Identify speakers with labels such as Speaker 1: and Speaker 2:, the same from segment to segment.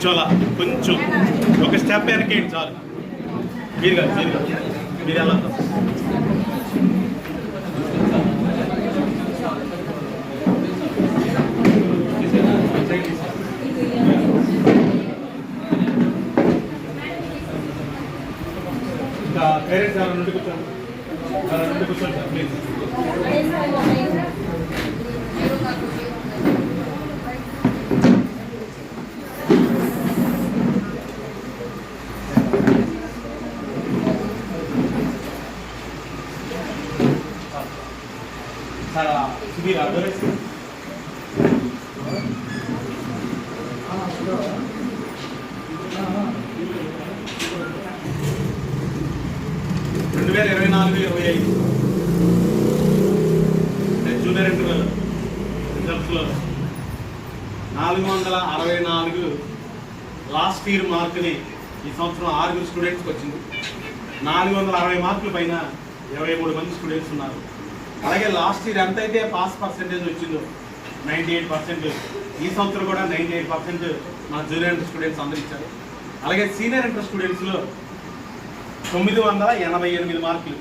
Speaker 1: కొంచెం అలా కొంచెం. ఒక స్టెప్ వెనకేయండి చాలు. మీరు కాదు మీరు కాదు. మీరు ఎలా ఇంకా పేరెంట్స్ ఎవరైనా నుండి కూర్చోండి ఎవరైనా నుండి కూర్చోండి sir please sir Sudheer address రెండు వేల ఇరవై నాలుగు ఇరవై ఐదు జూనియర్ ఇంటర్ రిజల్ట్స్లో నాలుగు వందల అరవై నాలుగు లాస్ట్ ఇయర్ మార్కుని ఈ సంవత్సరం ఆరుగురు స్టూడెంట్స్కి వచ్చింది నాలుగు వందల అరవై మార్కుల పైన ఇరవై మూడు మంది స్టూడెంట్స్ ఉన్నారు. అలాగే లాస్ట్ ఇయర్ ఎంత అయితే పాస్ పర్సెంటేజ్ వచ్చిందో నైంటీ ఎయిట్ పర్సెంట్ ఈ సంవత్సరం కూడా నైంటీ ఎయిట్ పర్సెంట్ మా జూనియర్ ఇంటర్ స్టూడెంట్స్ అందరూ ఇచ్చారు. అలాగే సీనియర్ ఇంటర్ స్టూడెంట్స్లో తొమ్మిది వందల ఎనభై ఎనిమిది మార్కులు.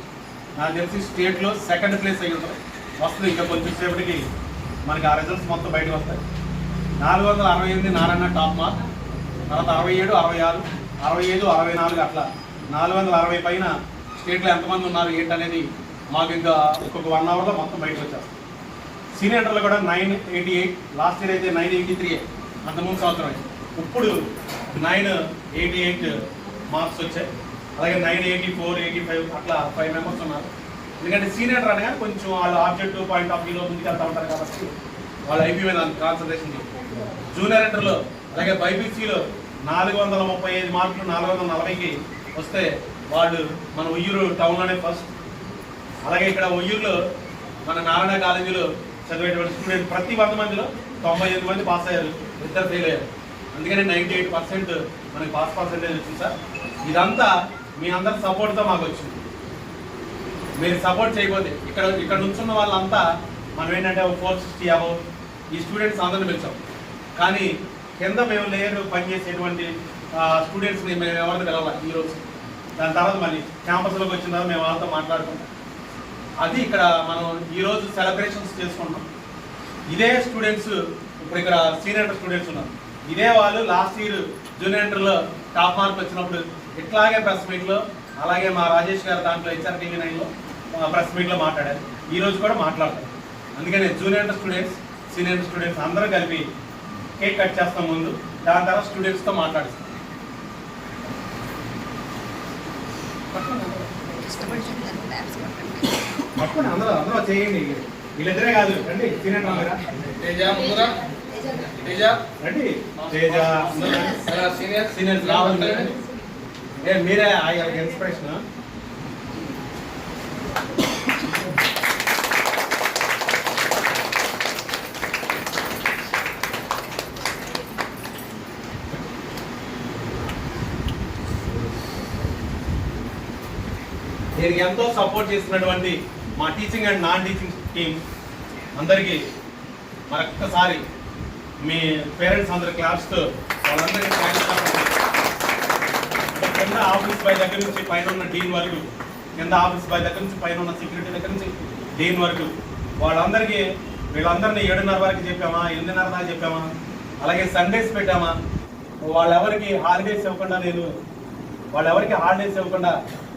Speaker 1: నాకు తెలిసి స్టేట్లో సెకండ్ ప్లేస్ అయ్యి ఉంటారు. వస్తుంది ఇంకా కొంచెం సేపటికి మనకి ఆ రిజల్ట్స్ మొత్తం బయటకు వస్తాయి. నాలుగు వందల అరవై ఎనిమిది నారాయణ టాప్ మార్క్ తర్వాత అరవై ఏడు అరవై ఆరు అరవై ఐదు అరవై నాలుగు అట్లా. నాలుగు వందల అరవై పైన స్టేట్లో ఎంతమంది ఉన్నారు ఏంటనేది మాకు ఇంకా ఒక్కొక్క వన్ అవర్లో మొత్తం బయటకు వచ్చేస్తాం. సీనియర్లో కూడా nine eighty eight last year అయితే నైన్ ఎయిటీ త్రీ అంతకుముందు సంవత్సరం ఇప్పుడు నైన్ ఎయిటీ ఎయిట్ మార్క్స్ వచ్చాయి. అలాగే nine eighty four eighty five అట్లా ఫైవ్ మెంబర్స్ ఉన్నారు. ఎందుకంటే సీనియర్ అనగా కొంచెం వాళ్ళ ఆబ్జెక్టివ్ పాయింట్ ఆఫ్ వ్యూలో ముందుకెళ్తా ఉంటారు కాబట్టి వాళ్ళు ఐపీ మీద కాన్సన్ట్రేషన్ జూనియర్ ఇంటర్లో అలాగే బైపీసీలో నాలుగు వందల ముప్పై ఐదు మార్కులు నాలుగు వందల నలభైకి వస్తే వాళ్ళు మన ఉయ్యూరు టౌన్లోనే ఫస్ట్. అలాగే ఇక్కడ ఉయ్యూరులో మన నారాయణ కాలేజీలో చదివేటువంటి స్టూడెంట్ ప్రతి వంద మందిలో తొంభై ఎనిమిది మంది పాస్ అయ్యారు. ఇద్దరు ఫెయిల్ అయ్యారు. అందుకనే నైంటీ ఎయిట్ పర్సెంట్ మనకి పాస్ పర్సెంటేజ్ వచ్చింది సార్. ఇదంతా మీ అందరి సపోర్ట్తో మాకు వచ్చింది. మీరు సపోర్ట్ చేయకపోతే ఇక్కడ ఇక్కడ నుంచున్న వాళ్ళంతా మనం ఏంటంటే ఫోర్ సిక్స్టీ అబౌ ఈ స్టూడెంట్స్ అందరిని పిలిచాం. కానీ కింద మేము లేరు పనిచేసేటువంటి స్టూడెంట్స్ని మేము ఎవరిని పిలవాలి ఈరోజు దాని తర్వాత మళ్ళీ క్యాంపస్లోకి వచ్చిన తర్వాత మేము వాళ్ళతో మాట్లాడుకుంటాం. అది ఇక్కడ మనం ఈరోజు సెలబ్రేషన్స్ చేసుకుంటాం ఇదే స్టూడెంట్స్ ఇప్పుడు ఇక్కడ సీనియర్ స్టూడెంట్స్ ఉన్నారు. ఇదే వాళ్ళు లాస్ట్ ఇయర్ జూనియర్ ఇంటర్లో టాప్ మార్క్ వచ్చినప్పుడు ఇట్లాగే ప్రెస్ మీట్లో అలాగే మా రాజేష్ గారు దాంట్లో హెచ్ఆర్ టీవీ నైన్లో ప్రెస్ మీట్లో మాట్లాడారు. ఈరోజు కూడా మాట్లాడతారు. అందుకనే junior inter students senior students అందరూ కలిపి కేక్ కట్ చేస్తాం ముందు దాని తర్వాత స్టూడెంట్స్తో మాట్లాడిస్తాం పట్టుకోండి అందరూ అందరూ చేయండి వీళ్ళిద్దరే కాదు. రండి తినండి అందరూ
Speaker 2: తేజ ముందురా. తేజ.
Speaker 1: రండి. Teja
Speaker 2: senior
Speaker 1: seniors. రావాలి. మీరే ఇన్స్పిరేషన్ దీనికి ఎంతో సపోర్ట్ చేసినటువంటి మా teaching and non teaching team అందరికీ మరొక్కసారి మీ పేరెంట్స్ అందరి క్లాస్తో వాళ్ళందరికీ కింద ఆఫీస్ బాయ్ దగ్గర నుంచి పైన ఉన్న డీన్ వరకు కింద ఆఫీస్ బాయ్ దగ్గర నుంచి పైన ఉన్న సెక్యూరిటీ దగ్గర నుంచి డీన్ వరకు వాళ్ళందరికీ వీళ్ళందరినీ ఏడున్నర వరకు చెప్పామా ఎనిమిదిన్నర దాకా చెప్పామా అలాగే సండేస్ పెట్టామా. వాళ్ళెవరికి హాలిడేస్ ఇవ్వకుండా నేను వాళ్ళెవరికి హాలిడేస్ ఇవ్వకుండా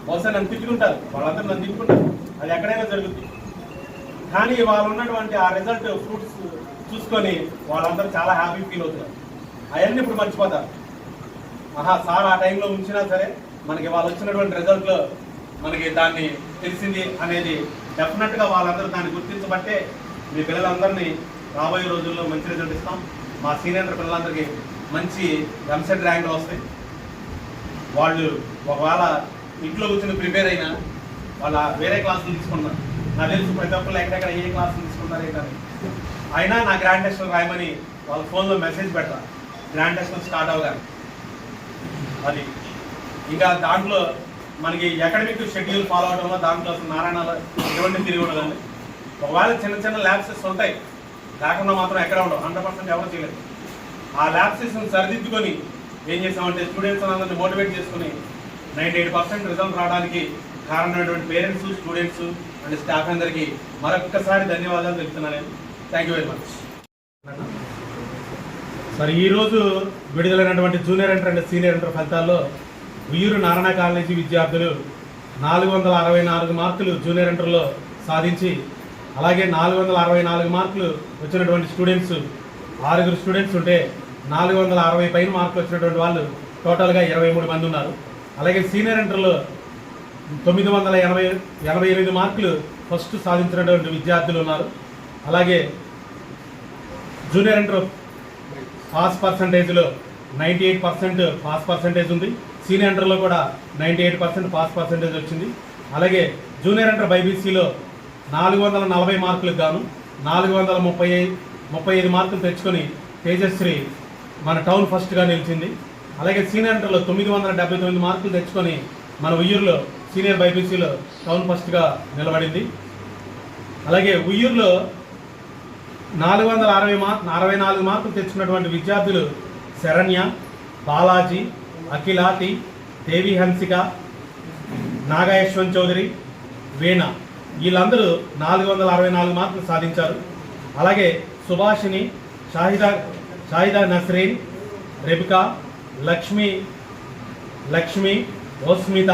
Speaker 1: బహుశా నన్ను తిట్టుకుంటారు వాళ్ళందరూ నన్ను తిట్టుకుంటారు అది ఎక్కడైనా జరుగుతుంది కానీ వాళ్ళు ఉన్నటువంటి ఆ రిజల్ట్ ఫ్రూట్స్ చూసుకొని వాళ్ళందరూ చాలా హ్యాపీ ఫీల్ అవుతారు అవన్నీ ఇప్పుడు మర్చిపోతారు. ఆహా సార్ ఆ టైంలో ఉంచినా సరే మనకి వాళ్ళు వచ్చినటువంటి రిజల్ట్లో మనకి దాన్ని తెలిసింది అనేది డెఫినెట్గా వాళ్ళందరూ దాన్ని గుర్తించబట్టే మీ పిల్లలందరినీ రాబోయే రోజుల్లో మంచి రిజల్ట్ ఇస్తాం. మా సీనియర్ పిల్లలందరికీ మంచి ఎంసెట్ ర్యాంకులు వస్తాయి. వాళ్ళు ఒకవేళ ఇంట్లో కూర్చొని ప్రిపేర్ అయినా వాళ్ళ వేరే క్లాసులు తీసుకున్నారు నాకు తెలుసు ప్రతి ఒక్కరు ఎక్కడెక్కడ ఏ క్లాసులు తీసుకున్నారు ఏంటని. అయినా నా గ్రాండ్ టెస్ట్ రాయమని వాళ్ళ ఫోన్లో మెసేజ్ పెడతా. గ్రాండ్ టెస్ట్ స్టార్ట్ అవగానే అది. ఇంకా దాంట్లో మనకి అకాడమిక్ షెడ్యూల్ ఫాలో అవడంలో దాంట్లో అసలు నారాయణలో ఎటువంటి తిరిగి ఉండదండి. ఒకవేళ చిన్న చిన్న ల్యాబ్సెస్ ఉంటాయి. లేకుండా మాత్రం ఎక్కడ ఉండవు. హండ్రెడ్ పర్సెంట్ ఎవరు చేయలేదు ఆ ల్యాబ్సెస్ని సరిదిద్దుకొని ఏం చేసామంటే స్టూడెంట్స్ అందరిని మోటివేట్ చేసుకుని నైంటీ ఎయిట్ పర్సెంట్ రిజల్ట్ రావడానికి కారణమైనటువంటి పేరెంట్స్ స్టూడెంట్స్ అండ్ స్టాఫ్ అందరికీ మరొక్కసారి ధన్యవాదాలు తెలుపుతున్నాను. నేను థ్యాంక్ యూ వెరీ మచ్ సరే ఈరోజు విడుదలైనటువంటి junior inter and senior inter ఫలితాల్లో ఉయ్యూరు నారాయణ కాలేజీ విద్యార్థులు నాలుగు వందల అరవై నాలుగు మార్కులు జూనియర్ ఇంటర్లో సాధించి అలాగే నాలుగు వందల అరవై నాలుగు మార్కులు వచ్చినటువంటి స్టూడెంట్స్ ఆరుగురు స్టూడెంట్స్ ఉంటే నాలుగు వందల అరవై పైన మార్కులు వచ్చినటువంటి వాళ్ళు టోటల్గా ఇరవై మూడు మంది ఉన్నారు. అలాగే సీనియర్ ఇంటర్లో తొమ్మిది వందల ఎనభై ఎనభై ఎనిమిది మార్కులు ఫస్ట్ సాధించినటువంటి విద్యార్థులు ఉన్నారు. అలాగే junior inter pass పర్సంటేజ్లో ninety eight percent pass percentage ఉంది. సీనియర్ ఇంటర్లో కూడా ninety eight percent pass percentage వచ్చింది. అలాగే జూనియర్ ఇంటర్ బైబీసీలో నాలుగు వందల నలభై మార్కులకు గాను నాలుగు వందల ముప్పై ఐదు ముప్పై ఐదు మార్కులు తెచ్చుకొని తేజశ్రీ మన టౌన్ ఫస్ట్గా నిలిచింది. అలాగే సీనియర్ ఇంటర్లో తొమ్మిది వందల డెబ్బై తొమ్మిది మార్కులు తెచ్చుకొని మన ఉయ్యూరులో సీనియర్ బైపీసీలో టౌన్ ఫస్ట్గా నిలబడింది. అలాగే ఉయ్యూరులో నాలుగు వందల అరవై మార్క్ అరవై నాలుగు మార్కులు తెచ్చుకున్నటువంటి విద్యార్థులు శరణ్య బాలాజీ అఖిలాతి దేవి హన్సిక నాగా చౌదరి వీణ. వీళ్ళందరూ నాలుగు వందల అరవై నాలుగు మార్కులు సాధించారు. అలాగే సుభాషిని షాహిదా షాహిదా నస్రీన్ రెబికా లక్ష్మి లక్ష్మి ఓస్మిత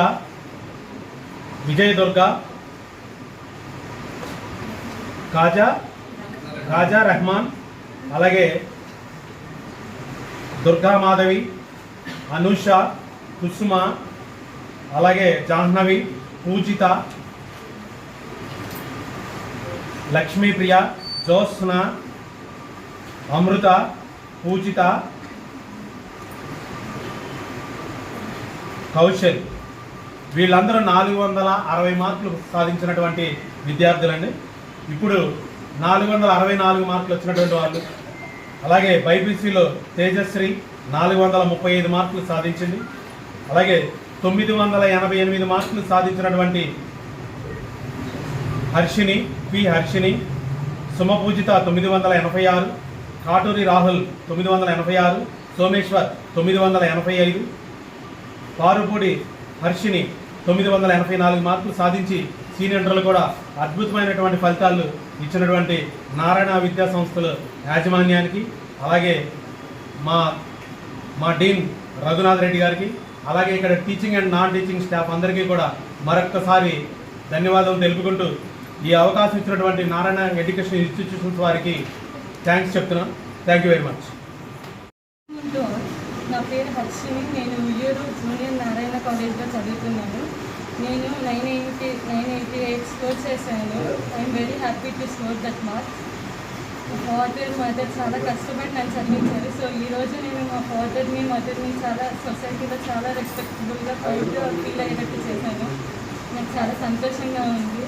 Speaker 1: విజయదుర్గ కాజా కాజా రెహమాన్ అలాగే దుర్గా మాధవి అనుష కుసుమ అలాగే జాహ్నవి పూజిత లక్ష్మీప్రియ జ్యోత్స్న అమృత పూజిత కౌశల్. వీళ్ళందరూ నాలుగు వందల అరవై మార్కులు సాధించినటువంటి విద్యార్థులండి. ఇప్పుడు నాలుగు వందల అరవై నాలుగు మార్కులు వచ్చినటువంటి వాళ్ళు. అలాగే బైపీసీలో తేజశ్రీ నాలుగు వందల ముప్పై ఐదు మార్కులు సాధించింది. అలాగే తొమ్మిది వందల ఎనభై ఎనిమిది మార్కులు సాధించినటువంటి హర్షిని పి హర్షిని సుమపూజిత తొమ్మిది వందల ఎనభై ఆరు కాటూరి రాహుల్ తొమ్మిది వందల ఎనభై ఆరు సోమేశ్వర్ తొమ్మిది వందల ఎనభై ఐదు పారుపూడి హర్షిని తొమ్మిది వందల ఎనభై నాలుగు మార్కులు సాధించి సీనియర్లు కూడా అద్భుతమైనటువంటి ఫలితాలు ఇచ్చినటువంటి నారాయణ విద్యా సంస్థల యాజమాన్యానికి అలాగే మా మా డీన్ రఘునాథ్ రెడ్డి గారికి అలాగే ఇక్కడ teaching and non teaching staff అందరికీ కూడా మరొక్కసారి ధన్యవాదాలు తెలుపుకుంటూ ఈ అవకాశం ఇచ్చినటువంటి నారాయణ ఎడ్యుకేషన్ ఇన్స్టిట్యూషన్స్ వారికి థ్యాంక్స్ చెప్తున్నాను. Thank you very much.
Speaker 3: నా పేరు హర్షిని. నేను ఉయ్యూరు జూనియర్ నారాయణ కాలేజ్లో చదువుతున్నాను. నేను nine eighty nine eighty eight score చేశాను. I'm very happy to score that marks father mother చాలా కష్టపడి నన్ను చదివించారు. సో ఈ రోజు నేను మా ఫాదర్ని మదర్ని చాలా సొసైటీలో చాలా రెస్పెక్టబుల్గా ప్రౌడ్గా ఫీల్ అయ్యేటట్టు చేశాను. నాకు చాలా సంతోషంగా ఉంది.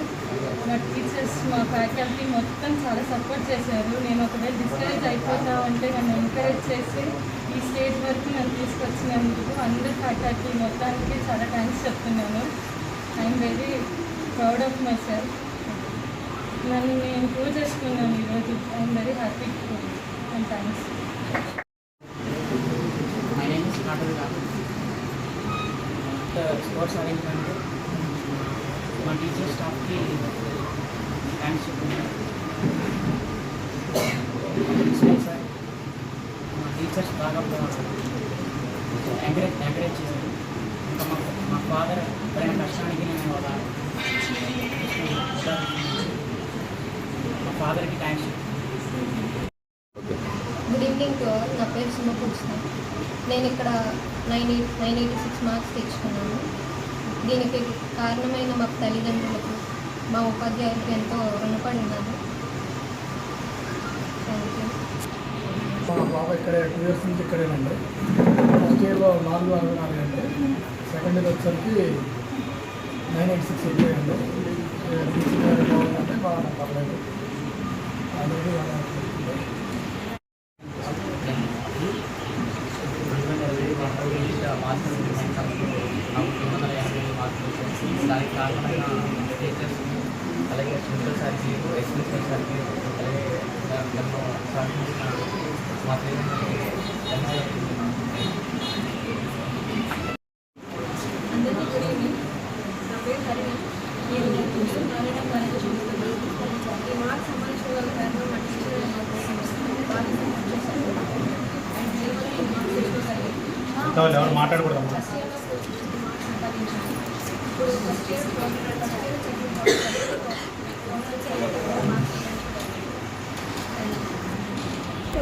Speaker 3: మా టీచర్స్ మా ఫ్యాకల్టీ మొత్తం చాలా సపోర్ట్ చేశారు. నేను ఒకవేళ డిస్కరేజ్ అయిపోతా ఉంటే నన్ను ఎంకరేజ్ చేసి ఈ స్టేజ్ వరకు నన్ను తీసుకొచ్చినందుకు అందరి ఫ్యాకల్టీ మొత్తానికి చాలా థ్యాంక్స్ చెప్తున్నాను. I'm very proud of myself నన్ను నేను ప్రూవ్ చేసుకున్నాను ఈరోజు. I'm very happy and thanks
Speaker 4: sports arrangement is teacher స్టాఫ్కి థ్యాంక్స్ చెప్తున్నాను సార్ మా టీచర్స్ బాగా ఎంకరేజ్ ఎంకరేజ్ చేశారు. ఇంకా మా మా ఫాదర్ పడిన కష్టానికి నేను మా ఫాదర్కి థ్యాంక్స్
Speaker 5: గుడ్ ఈవినింగ్ నా పేరు సుమకృష్ణ నేను ఇక్కడ nine eight nine eighty six marks తెచ్చుకున్నాను. దీనికి కారణమైన మా తల్లిదండ్రులకు మా ఉపాధ్యాయులకు ఎంతో రుణపడి ఉన్నాను
Speaker 6: మా బాబా ఇక్కడే టూ ఇయర్స్ నుంచి ఇక్కడేనండి. ఫస్ట్ ఇయర్లో నాలుగు అరవై నాలుగు అండి. సెకండ్ ఇయర్ వచ్చేసరికి నైన్ ఎయిట్ సిక్స్ ఎయిట్ అండి బాగుందంటే బాగా పర్లేదు. అనేది బాగా అనిపిస్తుంది.
Speaker 4: మార్కులు నాకు రెండు వందల యాభై మార్కులు దానికి కారణమైన టీచర్స్ అలాగే ప్రిన్సిపల్ సార్కి ఎక్స్ ప్రిన్సిపల్ సార్కి అలాగే నన్ను సహకరించిన మా తల్లిదండ్రులకి ధన్యవాదాలు
Speaker 3: అందరికీ గుడ్ ఈవినింగ్ నా పేరు హరిణ నేను కొంచెం నారాయణ కాలేజ్ చూస్తున్నాను ఈ మార్క్స్ సంబంధించిన వాళ్ళ కారణం మా టీచర్ బాగా సపోర్ట్ చేశారు అండ్ దీనివల్ల ఈ మార్క్స్ తెచ్చుకోగలిగాను
Speaker 1: ఎవరు మాట్లాడకూడదు
Speaker 3: ఫస్ట్ ఇయర్లో మార్క్స్ సంపాదించాను ఇప్పుడు ఫస్ట్ ఇయర్ ఫస్ట్ ఎవరు చదివిన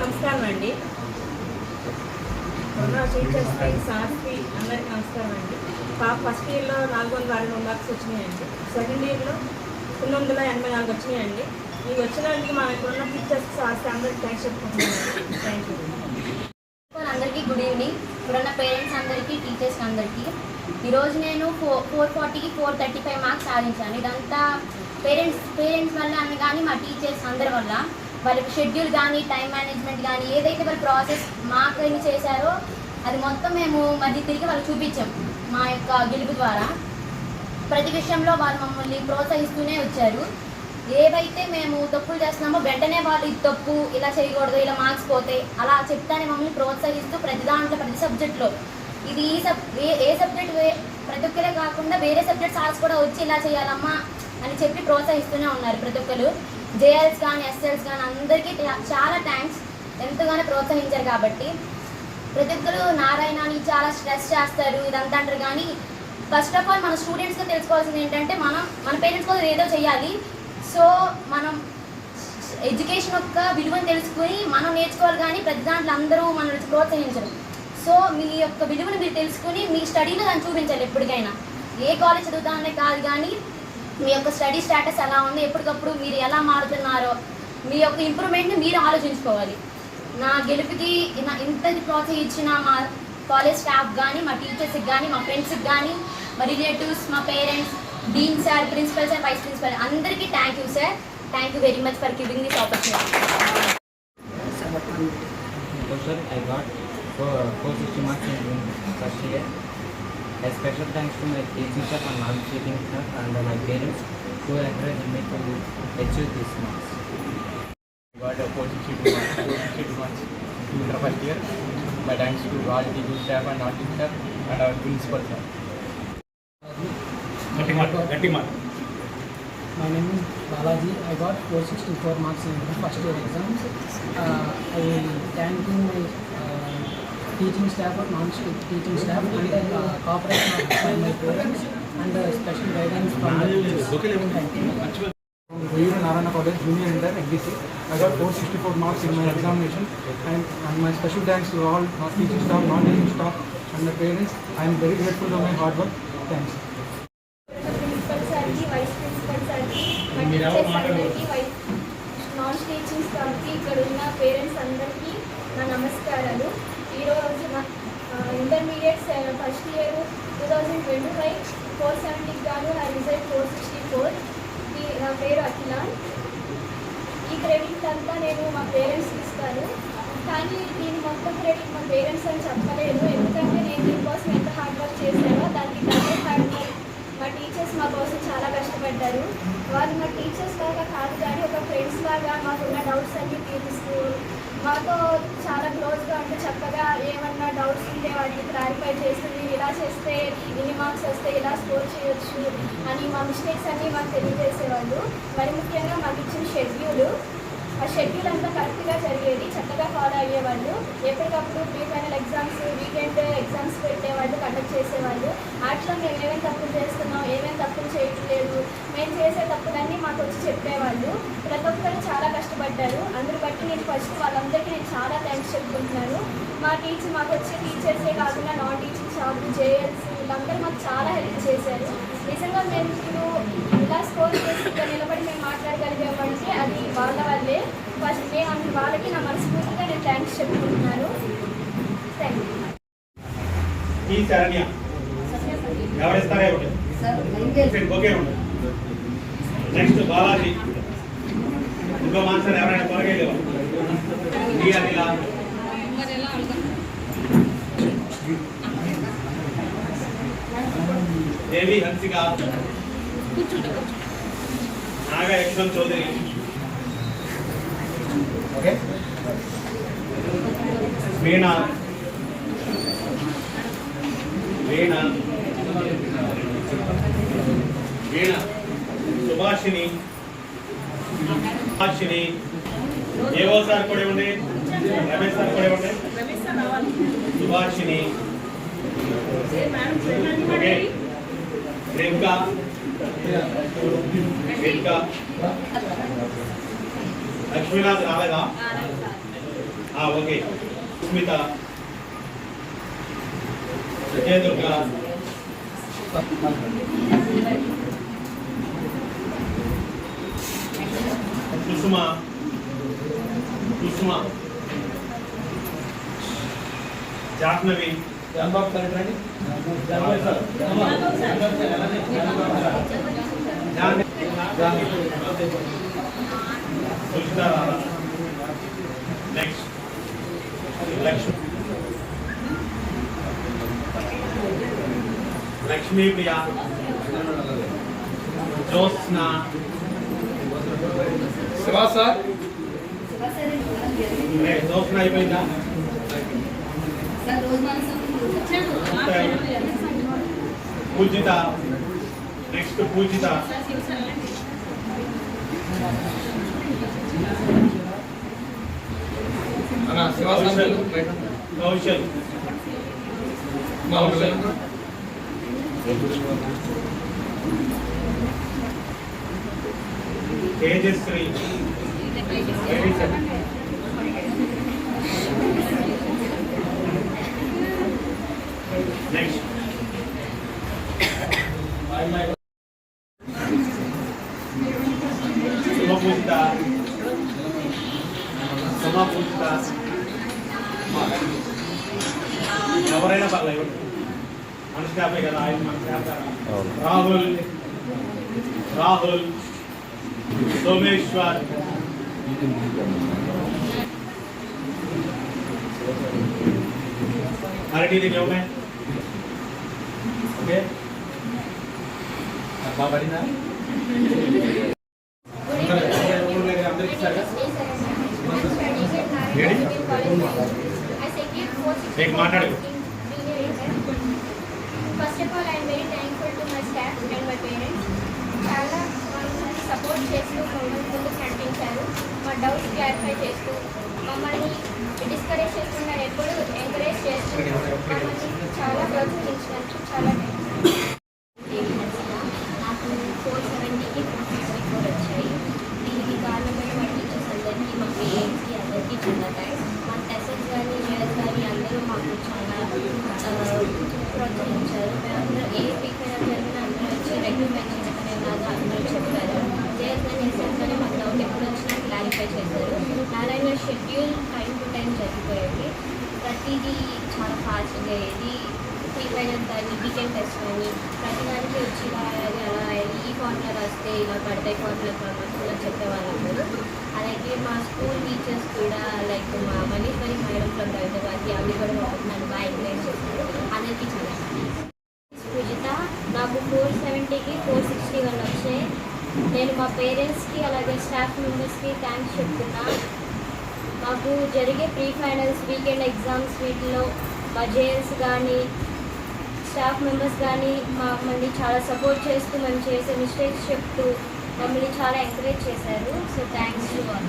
Speaker 7: నమస్కారం అండి. ఉన్న టీచర్స్కి సార్స్కి అందరికీ నమస్కారం అండి. పాప ఫస్ట్ ఇయర్లో నాలుగు వందల అరవై రెండు మార్క్స్ వచ్చినాయండి. సెకండ్ ఇయర్లో తొమ్మిది వందల ఎనభై నాలుగు వచ్చినాయండి. ఇవి వచ్చినందుకు మన ఇక్కడ ఉన్న టీచర్స్ సార్స్కి అందరికీ థ్యాంక్స్ చెప్పుకుంటున్నాను థ్యాంక్ యూ
Speaker 5: అందరికీ గుడ్ ఈవినింగ్ ఇప్పుడున్న పేరెంట్స్ అందరికీ టీచర్స్ అందరికీ ఈరోజు నేను ఫోర్ ఫోర్ ఫార్టీకి ఫోర్ థర్టీ ఫైవ్ మార్క్స్ సాధించాను. ఇదంతా పేరెంట్స్ పేరెంట్స్ వల్ల అని కానీ మా టీచర్స్ అందరి వల్ల. వాళ్ళకి షెడ్యూల్ కానీ టైం మేనేజ్మెంట్ కానీ ఏదైతే వాళ్ళు ప్రాసెస్ మాకు ఎన్ని చేశారో అది మొత్తం మేము మళ్ళీ తిరిగి వాళ్ళకి చూపించాం మా యొక్క గెలుపు ద్వారా. ప్రతి విషయంలో వాళ్ళు మమ్మల్ని ప్రోత్సహిస్తూనే వచ్చారు. ఏవైతే మేము తప్పులు చేస్తున్నామో వెంటనే వాళ్ళు ఇది తప్పు ఇలా చేయకూడదు ఇలా మార్క్స్ పోతే అలా చెప్తానే మమ్మల్ని ప్రోత్సహిస్తూ ప్రతి దాంట్లో ప్రతి సబ్జెక్ట్లో ఇది ఈ సబ్ ఏ ఏ సబ్జెక్ట్ ప్రతి ఒక్కరే కాకుండా వేరే సబ్జెక్ట్ సార్స్ కూడా వచ్చి ఇలా చేయాలమ్మా అని చెప్పి ప్రోత్సహిస్తూనే ఉన్నారు ప్రతి ఒక్కరు జేఎల్స్ కానీ ఎస్ఎల్స్ కానీ అందరికీ చాలా థ్యాంక్స్ ఎంతగానో ప్రోత్సహించారు కాబట్టి. ప్రతి ఒక్కరు నారాయణని చాలా స్ట్రెస్ చేస్తారు ఇదంతా అంటారు కానీ ఫస్ట్ ఆఫ్ ఆల్ మన స్టూడెంట్స్కి తెలుసుకోవాల్సింది ఏంటంటే మనం మన పేరెంట్స్ కోసం ఏదో చేయాలి సో మనం ఎడ్యుకేషన్ యొక్క విలువను తెలుసుకుని మనం నేర్చుకోవాలి కానీ ప్రతి దాంట్లో అందరూ మనల్ని ప్రోత్సహించరు. సో మీ యొక్క విలువను మీరు తెలుసుకుని మీ స్టడీలో దాన్ని చూపించాలి ఎప్పటికైనా. ఏ కాలేజ్ చదువుతామనే కాదు కానీ మీ యొక్క స్టడీ స్టేటస్ ఎలా ఉంది ఎప్పటికప్పుడు మీరు ఎలా మారుతున్నారో మీ యొక్క ఇంప్రూవ్మెంట్ని మీరు ఆలోచించుకోవాలి. నా గెలుపుకి నా ఇంత ప్రోత్సహించిన మా కాలేజ్ స్టాఫ్ కానీ మా టీచర్స్కి కానీ మా ఫ్రెండ్స్కి కానీ మా రిలేటివ్స్ మా parents dean sir principal sir vice principal అందరికీ thank you sir thank you very much for giving this opportunity
Speaker 8: 460 marks in first year. A special thanks to my teachers and mom teaching and my parents who encouraged me to achieve these marks.
Speaker 9: Got a 462 marks, 462 marks in the first year. My thanks to all teaching staff and our teacher and our principal sir.
Speaker 4: My name is Balaji. I got 464 marks in the first year exams. Uh, I thank my uh, uh,
Speaker 6: Junior Inter, NDC. I got 464 marks in my examination and, and my special thanks to all not teaching staff, non-teaching staff and my parents. I am very grateful for my hard work. Thanks.
Speaker 5: Principal సార్కి vice principal సార్కి మా teachers అందరికీ vice non teaching స్టాఫ్కి ఇక్కడ ఉన్న parents అందరికీ నా నమస్కారాలు intermediate first year two thousand twenty five four సెవెంటీకి గాను నా రిజల్ట్ ఫోర్ సిక్స్టీ ఫోర్. నా పేరు అఖిల. ఈ క్రెడిట్ అంతా నేను మా పేరెంట్స్కి ఇస్తాను. కానీ దీని మొత్తం క్రెడిట్ మా పేరెంట్స్ అని చెప్పలేదు. ఎందుకంటే నేను దీనికోసం ఎంత హార్డ్ వర్క్ చేశానో దానికి డబుల్ హార్డ్ వర్క్ మా టీచర్స్ మా కోసం చాలా కష్టపడ్డారు. వాళ్ళు మా టీచర్స్ లాగా కాదు కానీ ఒక ఫ్రెండ్స్ లాగా మాకున్న డౌట్స్ అన్ని తీరుస్తూ మాతో చాలా క్లోజ్గా ఉంటే చక్కగా ఏమన్నా డౌట్స్ ఉంటే వాటిని క్లారిఫై చేస్తుంది. ఇలా చేస్తే ఇన్ని మార్క్స్ వస్తే ఇలా స్కోర్ చేయొచ్చు అని మా మిస్టేక్స్ అన్నీ మాకు తెలియజేసేవాళ్ళు. మరి ముఖ్యంగా మాకు ఇచ్చిన షెడ్యూల్ ఆ షెడ్యూల్ అంతా కరెక్ట్గా జరిగేది చక్కగా ఫాలో అయ్యేవాళ్ళు. ఎప్పటికప్పుడు pre final exams weekend exams పెట్టేవాళ్ళు కండక్ట్ చేసేవాళ్ళు. వాటిలో మేము ఏమేమి తప్పులు చేస్తున్నాం ఏమేమి తప్పులు చేయట్లేదు మేము చేసే తప్పులన్నీ మాకు వచ్చి చెప్పేవాళ్ళు. ప్రతి ఒక్కరు చాలా కష్టపడ్డారు. అందరు బట్టి నేను ఫస్ట్ వాళ్ళందరికీ నేను చాలా థ్యాంక్స్ చెప్పుకుంటున్నాను. మా టీచర్ మాకు వచ్చే టీచర్సే కాకుండా నాన్ టీచింగ్ షాప్ జేఎల్స్ వీళ్ళందరూ మాకు చాలా హెల్ప్ చేశారు. నిజంగా మేము ఇప్పుడు ఇలా స్కోర్ చేసి ఇక్కడ నిలబడి మేము మాట్లాడగలిగామంటే అది వాళ్ళ వల్లే. ఫస్ట్ మేము అందు వాళ్ళకి నా మనస్ఫూర్తిగా నేను థ్యాంక్స్ చెప్పుకుంటున్నాను. థ్యాంక్ యూ
Speaker 1: ఈ శరణ్య. ఎవరిస్తారే ఓకే నెక్స్ట్ బాలాజీ. ఇంకో మాన్సర్ ఎవరైనా త్వరగా దేవి హన్సిక. నాగ యశ్వంత్ చౌదరి. ఓకే. వీణ. వీణ. వీణ. సుభాషిణి. సుభాషిణి. ఏవో సార్ కూడా ఉండే రమేష్ సార్ కూడా ఉండే సుభాషిని ఓకే. రేణుక రేణుక లక్ష్మీనాథ్ రాలేదా ఆ, okay Smitha Vijayadurga Kusuma Kusuma Jahnavi next Lakshmi Lakshmi Priya Jyotsna
Speaker 2: Shiva sir
Speaker 1: ఏ, జ్యోత్స్న అయిపోయిందా పూజిత నెక్స్ట్ పూజిత
Speaker 2: అన్న శివా సార్
Speaker 1: కౌశల్
Speaker 2: మా ఊళ్ళో.
Speaker 1: Tejasri Very good. नहीं लिखे हो मैं ओके अब्बा बड़ी ना एक Matador
Speaker 5: First of all, I am very thankful to my staff and my parents. చాలా సపోర్ట్ చేస్తూ ముందుకు నడిపించారు మా డౌట్స్ క్లారిఫై చేస్తూ మమ్మల్ని డిస్కరేజ్ చేయకుండా ఎప్పుడు ఎంకరేజ్ చేస్తూ మమ్మల్ని చాలా ప్రోత్సహించినందుకు చాలా థ్యాంక్స్ నాకు ఫోర్ సెవెంటీకి ఫోర్ వచ్చాయి వీకెండ్ టెస్ట్ అని ప్రతిదానికి వచ్చి ఇలా రాయాలి అలా రాయాలి ఈ ఫార్ములా రాస్తే ఇలా పడతాయి ఫార్ములా ఫార్ములా చెప్పేవాళ్ళందరూ. అలాగే మా స్కూల్ టీచర్స్ కూడా లైక్ మా మనీశ్వరి మేడం ఫ్రమ్ హైదరాబాద్కి అవి కూడా నన్ను బాగా ఎంకరేజ్ చేస్తారు అందరికీ చాలా పూజిత నాకు ఫోర్ సెవెంటీకి ఫోర్ సిక్స్టీ వన్ వచ్చాయి. నేను మా పేరెంట్స్కి అలాగే స్టాఫ్ మెంబర్స్కి థ్యాంక్స్ చెప్తున్నా. మాకు జరిగే ప్రీ ఫైనల్స్ వీకెండ్ ఎగ్జామ్స్ వీటిలో మా జేఎల్స్ కానీ స్టాఫ్ మెంబర్స్ కానీ మమ్మల్ని చాలా సపోర్ట్ చేస్తూ మేము చేసే మిస్టేక్స్ చెప్తూ మమ్మల్ని చాలా ఎంకరేజ్ చేశారు. So thanks to all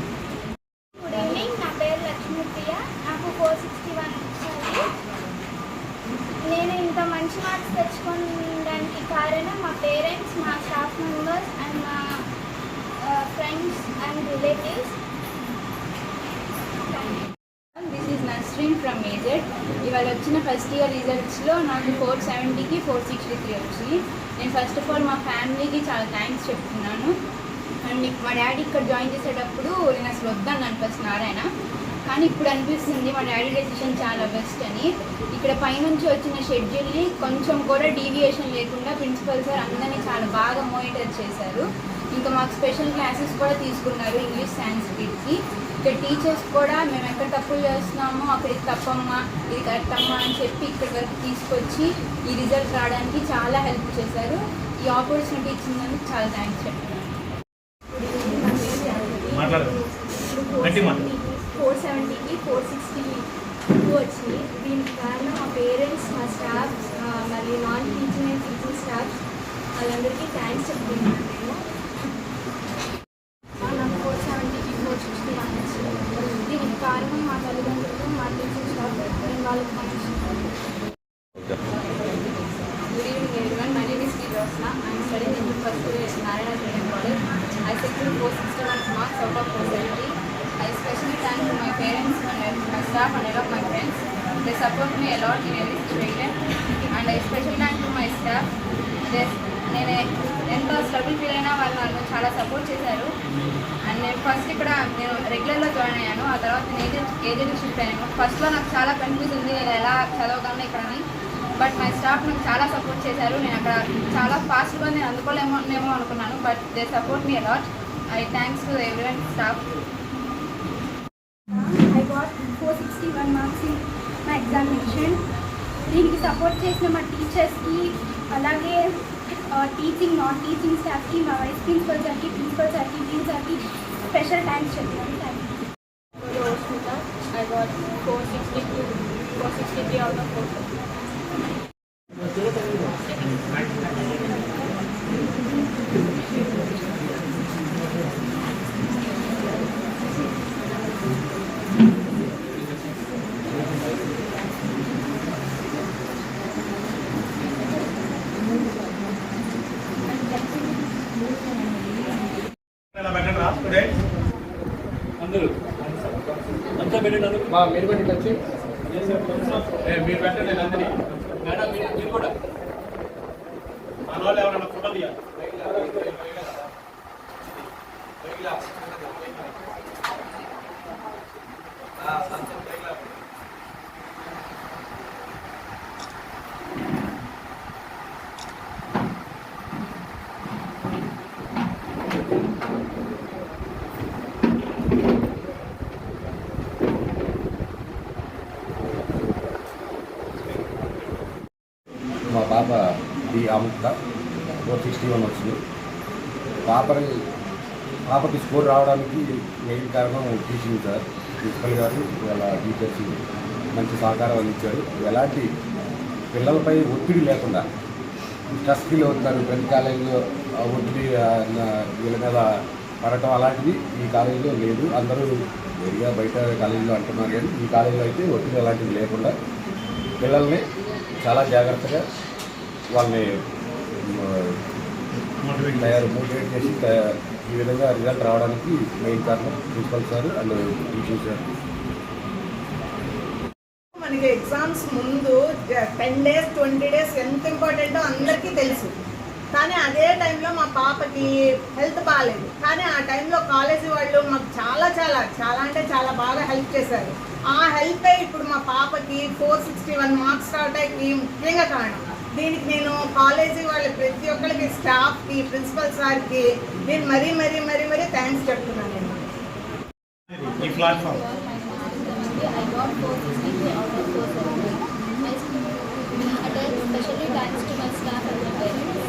Speaker 10: good evening నా పేరు లక్ష్మీప్రియ. నాకు ఫోర్ సిక్స్టీ వన్ వచ్చాయి నేను ఇంత మంచి మార్క్స్ తెచ్చుకోవడానికి కారణం మా పేరెంట్స్ మా స్టాఫ్ మెంబర్స్ అండ్ మా friends and relatives
Speaker 11: this is Nasreen from major ఇవాళ వచ్చిన ఫస్ట్ ఇయర్ రిజల్ట్స్లో నాకు ఫోర్ సెవెంటీకి ఫోర్ సిక్స్టీ త్రీ వచ్చింది నేను ఫస్ట్ ఆఫ్ ఆల్ మా ఫ్యామిలీకి చాలా థ్యాంక్స్ చెప్తున్నాను. అండ్ మా డాడీ ఇక్కడ జాయిన్ చేసేటప్పుడు నేను అసలు వద్దన్నాను ఫస్ట్ నారాయణ. కానీ ఇప్పుడు అనిపిస్తుంది మా డాడీ డెసిషన్ చాలా బెస్ట్ అని. ఇక్కడ పైనుంచి వచ్చిన షెడ్యూల్ని కొంచెం కూడా డీవియేషన్ లేకుండా ప్రిన్సిపల్ సార్ అందరినీ చాలా బాగా మోనిటర్ చేశారు. ఇంకా మాకు స్పెషల్ క్లాసెస్ కూడా తీసుకున్నారు ఇంగ్లీష్ సాంస్క్రిట్కి ఇక్కడ టీచర్స్ కూడా మేము ఎక్కడ తప్పులు చేస్తున్నామో అక్కడ ఇది తప్పమ్మా ఇది కరెక్ట్ అమ్మా అని చెప్పి ఇక్కడ వరకు తీసుకొచ్చి ఈ రిజల్ట్ రావడానికి చాలా హెల్ప్ చేశారు. ఈ ఆపర్చునిటీ ఇచ్చినందుకు చాలా థ్యాంక్స్ చెప్తున్నాను
Speaker 10: ఫోర్ సెవెంటీకి ఫోర్ సిక్స్టీ వచ్చింది దీనికి కారణం మా పేరెంట్స్ మా స్టాఫ్ మళ్ళీ non teaching and teaching staff వాళ్ళందరికీ థ్యాంక్స్ చెప్తున్నాను నేను ఆ, నాకు ఫోర్ సెవెంటీకి ఫోర్ సిక్స్టీ వన్ వచ్చింది దీనికి కారణం మా తల్లిదండ్రులు మా టీచింగ్ స్టాఫ్ నేను వాళ్ళకి thanks
Speaker 11: Good evening everyone. My name is Sri Rosna. I am studying in the first year at Narayana Junior College. I secured 461 marks out of 470. I especially thank to my parents, my, my staff and all of my friends. They support me a lot in every situation. And I especially thank to my staff. They, నేను ఎంత struggle feel అయినా వాళ్ళు నన్ను చాలా support చేశారు and నేను first ఇక్కడ నేను రెగ్యులర్లో జాయిన్ అయ్యాను ఆ తర్వాత నేను ఏజెంట్ ఏజెంట్ షిఫ్ట్ అయ్యాను ఫస్ట్లో నాకు చాలా కన్ఫ్యూజ్ ఉంది నేను ఎలా చదవగలను ఇక్కడని బట్ మై స్టాఫ్ నాకు చాలా సపోర్ట్ చేశారు. నేను అక్కడ చాలా ఫాస్ట్గా నేను అందుకోలేమోనేమో అనుకున్నాను but they support me a lot I thanks to everyone staff
Speaker 10: I got four sixty one marks in నా ఎగ్జామినేషన్ దీనికి సపోర్ట్ చేసిన మా టీచర్స్కి అలాగే టీచింగ్ నాన్ టీచింగ్ స్టాఫ్కి మా వైస్ ప్రిన్సిపల్ సార్కి ప్రిన్సిపల్ సార్కి డీన్ సార్కి స్పెషల్ థ్యాంక్స్ చెప్తున్నాను thank you
Speaker 11: Rosmita, I got 462, 463 out of 450.
Speaker 1: ఇలా పెట్టండి రా స్టూడెంట్స్ అందరూ. అంతా
Speaker 2: మా మీరు బట్టి వచ్చి
Speaker 1: ఏ, మీరు పెట్టండి అందరినీ. మేడం మీరు మీరు కూడా. మన వాళ్ళు ఎవరైనా ఫోటో తీయాలి
Speaker 12: పాప డి ఫోర్ సిక్స్టీ వన్ వచ్చింది. పాపని పాపకి స్కోర్ రావడానికి మెయిన్ కారణం టీచింగ్ సార్. ప్రిన్సిపల్ గారు వాళ్ళ టీచర్స్ మంచి సహకారం అందించారు. ఎలాంటి పిల్లలపై ఒత్తిడి లేకుండా స్ట్రెస్ ఫీల్ అవుతున్నారు ప్రతి కాలేజీలో ఆ ఒత్తిడి వీళ్ళ మీద పడటం అలాంటిది ఈ కాలేజీలో లేదు. అందరూ వేరుగా బయట కాలేజీలో అంటున్నారు కానీ ఈ కాలేజీలో అయితే ఒత్తిడి అలాంటిది లేకుండా పిల్లల్ని చాలా జాగ్రత్తగా వాళ్ళని తయారు మోటివేట్ చేసి ఈ విధంగా రిజల్ట్ రావడానికి మెయిన్ కారణం principal sir and teaching sir
Speaker 13: మనకి ఎగ్జామ్స్ ముందు టెన్ డేస్ ట్వంటీ డేస్ ఎంత ఇంపార్టెంటో అందరికీ తెలుసు. కానీ అదే టైంలో మా పాపకి హెల్త్ బాగాలేదు కానీ ఆ టైంలో కాలేజీ వాళ్ళు మాకు చాలా చాలా చాలా అంటే చాలా బాగా హెల్ప్ చేశారు. ఆ హెల్పే ఇప్పుడు మా పాపకి ఫోర్ సిక్స్టీ వన్ మార్క్స్ రావడానికి ముఖ్యంగా కారణం. దీనికి నేను కాలేజీ వాళ్ళ ప్రతి ఒక్కరికి స్టాఫ్కి ప్రిన్సిపల్ సార్కి నేను మరీ మరీ మరీ మరీ థ్యాంక్స్ చెప్తున్నాను
Speaker 1: ఈ platform
Speaker 5: I got 463 out of 470. I attend especially thanks to my staff and my parents.